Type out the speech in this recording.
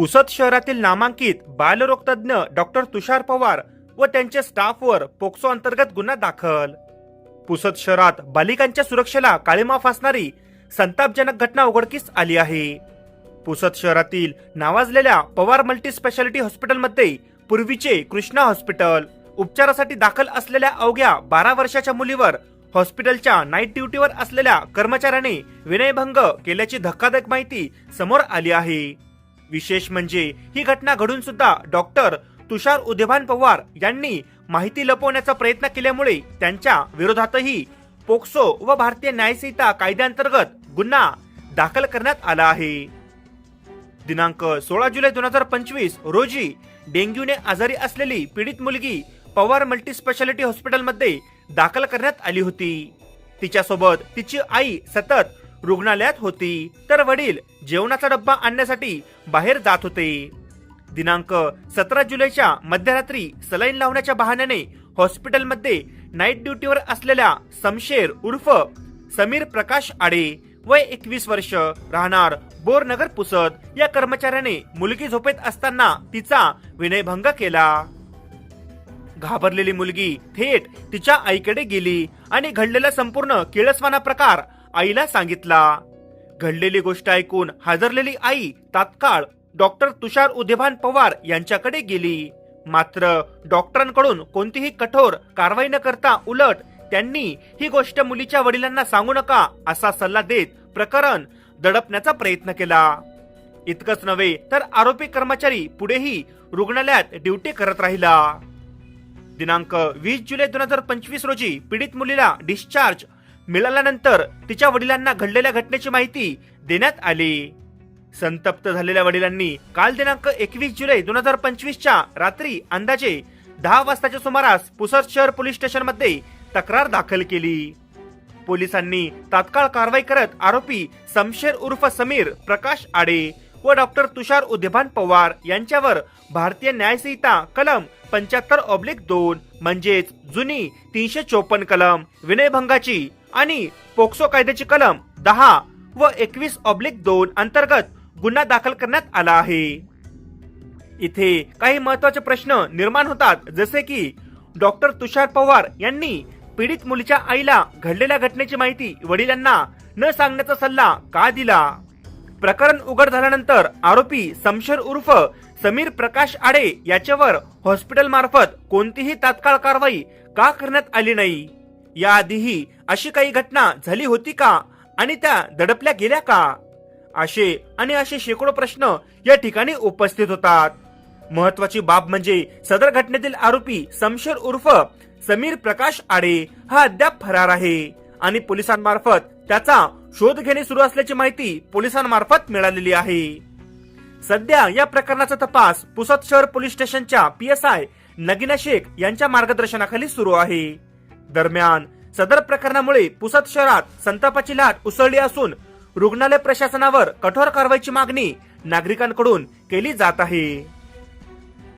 पुसद शहरातील नामांकित बालरोगतज्ञ डॉक्टर तुषार पवार व त्यांच्या स्टाफवर पोक्सो अंतर्गत गुन्हा दाखल. पुसद शहरात बालिकांच्या सुरक्षेला काळीमा फासणारी संतापजनक घटना उघडकीस आली आहे. पुसद शहरातील नावाजलेल्या पवार मल्टी स्पेशालिटी हॉस्पिटलमध्ये पूर्वीचे कृष्णा हॉस्पिटल उपचारासाठी दाखल असलेल्या अवघ्या बारा वर्षाच्या मुलीवर हॉस्पिटलच्या नाईट ड्युटीवर असलेल्या कर्मचाऱ्याने विनयभंग केल्याची धक्कादायक माहिती समोर आली आहे. विशेष म्हणजे ही घटना घडून सुद्धा डॉक्टर तुषार उदेभान पवार यांनी माहिती लपवण्याचा प्रयत्न केल्यामुळे त्यांच्या विरोधातही पोक्सो व भारतीय न्यायसंहिता कायद्याअंतर्गत गुन्हा दाखल करण्यात आला आहे. दिनांक सोळा जुलै दोन हजार पंचवीस रोजी डेंग्यूने आजारी असलेली पीडित मुलगी पवार मल्टी स्पेशालिटी हॉस्पिटलमध्ये दाखल करण्यात आली होती. तिच्यासोबत तिची आई सतत रुग्णालयात होती. तर वडील जेवणाचा डब्बा आणण्यासाठी बाहेर जात होते. दिनांक सतरा जुलैच्या मध्यरात्री सलाईन लावण्याच्या बहाण्याने हॉस्पिटलमध्ये नाईट ड्युटीवर असलेल्या समशेर उर्फ समीर प्रकाश आडे वय एकवीस वर्ष राहणार बोरनगर पुसद या कर्मचाऱ्याने मुलगी झोपेत असताना तिचा विनयभंग केला. घाबरलेली मुलगी थेट तिच्या आईकडे गेली आणि घडलेला संपूर्ण किळसवाना प्रकार आईला सांगितला. घडलेली गोष्ट ऐकून हादरलेली आई तात्काळ डॉक्टर तुषार उदेभान पवार यांच्याकडे गेली. मात्र डॉक्टरांकडून कोणतीही कठोर कारवाई न करता उलट त्यांनी ही गोष्ट मुलीच्या वडिलांना सांगू नका असा सल्ला देत प्रकरण दडपण्याचा प्रयत्न केला. इतकंच नव्हे तर आरोपी कर्मचारी पुढेही रुग्णालयात ड्युटी करत राहिला. दिनांक वीस जुलै दोन हजार पंचवीस रोजी पीडित मुलीला डिस्चार्ज मिळाल्यानंतर तिच्या वडिलांना घडलेल्या घटनेची माहिती देण्यात आली. संतप्त झालेल्या वडिलांनी काल दिनांक एकवीस जुलै दोन हजार पंचवीसच्या रात्री अंदाजे दहा वाजताच्या सुमारास पुसद शहर पोलीस स्टेशनमध्ये तक्रार दाखल केली. पोलिसांनी तात्काळ कारवाई करत आरोपी समशेर उर्फ समीर प्रकाश आडे व डॉक्टर तुषार उद्यभान पवार यांच्यावर भारतीय न्यायसंहिता कलम पंच्याहत्तर ऑब्लिक दोन म्हणजेच जुनी तीनशे चोपन्न कलम विनयभंगाची आणि पोक्सो कायद्याची कलम दहा व एकवीस ऑब्लिक दोन अंतर्गत गुन्हा दाखल करण्यात आला आहे. इथे काही महत्त्वाचे प्रश्न निर्माण होतात जसे की डॉक्टर तुषार पवार यांनी पीडित मुलीच्या आईला घडलेल्या घटनेची माहिती वडिलांना न सांगण्याचा सल्ला का दिला? प्रकरण उघड झाल्यानंतर आरोपी समशेर उर्फ समीर प्रकाश आडे याच्यावर हॉस्पिटल मार्फत कोणतीही तात्काळ कारवाई का करण्यात आली नाही. याआधीही अशी काही घटना झाली होती का आणि त्या दडपल्या गेल्या का? असे आणि असे शेकडो प्रश्न या ठिकाणी उपस्थित होतात. महत्वाची बाब म्हणजे सदर घटनेतील आरोपी समशेर उर्फ समीर प्रकाश आडे हा अद्याप फरार आहे आणि पोलिसांमार्फत त्याचा शोध घेणे सुरू असल्याची माहिती पोलिसांमार्फत मिळालेली आहे. सध्या या प्रकरणाचा तपास पुसद शहर पोलीस स्टेशनच्या P S I Nagina Sheikh यांच्या मार्गदर्शनाखाली सुरू आहे. दरम्यान सदर प्रकरणामुळे पुसद शहरात संतापाची लाट उसळली असून रुग्णालय प्रशासनावर कठोर कारवाईची मागणी नागरिकांकडून केली जात आहे.